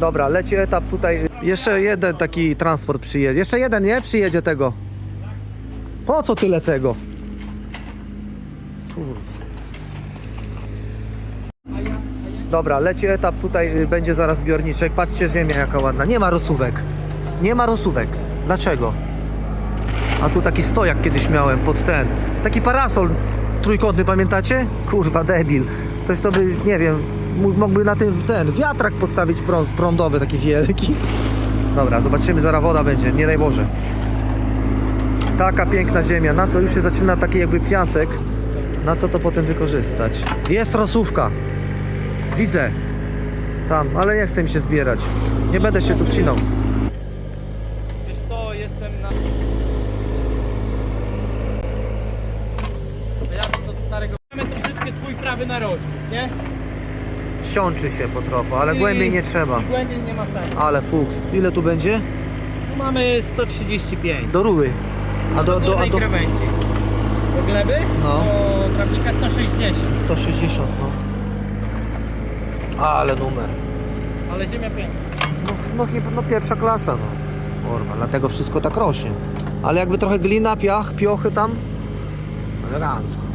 Dobra, leci etap tutaj. Jeszcze jeden taki transport przyjedzie. Jeszcze jeden, nie? Przyjedzie tego. Po co tyle tego? Kurwa. Dobra, leci etap tutaj, y, będzie zaraz zbiorniczek. Patrzcie, ziemia jaka ładna. Nie ma rosówek. Nie ma rosówek. Dlaczego? A tu taki stojak kiedyś miałem pod ten. Taki parasol trójkątny, pamiętacie? Kurwa, debil. Ktoś to by, nie wiem, mógłby na tym ten wiatrak postawić prąd, prądowy, taki wielki. Dobra, zobaczymy, zaraz woda będzie, nie daj Boże. Taka piękna ziemia, na co już się zaczyna taki jakby piasek, na co to potem wykorzystać. Jest rosówka. Widzę. Tam, ale nie chce mi się zbierać. Nie będę się tu wcinał. Wiesz co, jestem na... Ja od starego... Mamy troszeczkę twój prawy narożnik, nie? Siączy się po trochu, ale głębiej nie trzeba. I głębiej nie ma sensu. Ale fuks. Ile tu będzie? Tu mamy 135. Do rury. A do, do, a górnej do krawędzi. Do gleby? No. Do trawnika 160. 160, no. Ale numer. Ale ziemia piękna. No, no chyba no pierwsza klasa, no. Kurwa, dlatego wszystko tak rośnie. Ale jakby trochę glina, piach, piochy tam. Elegancko.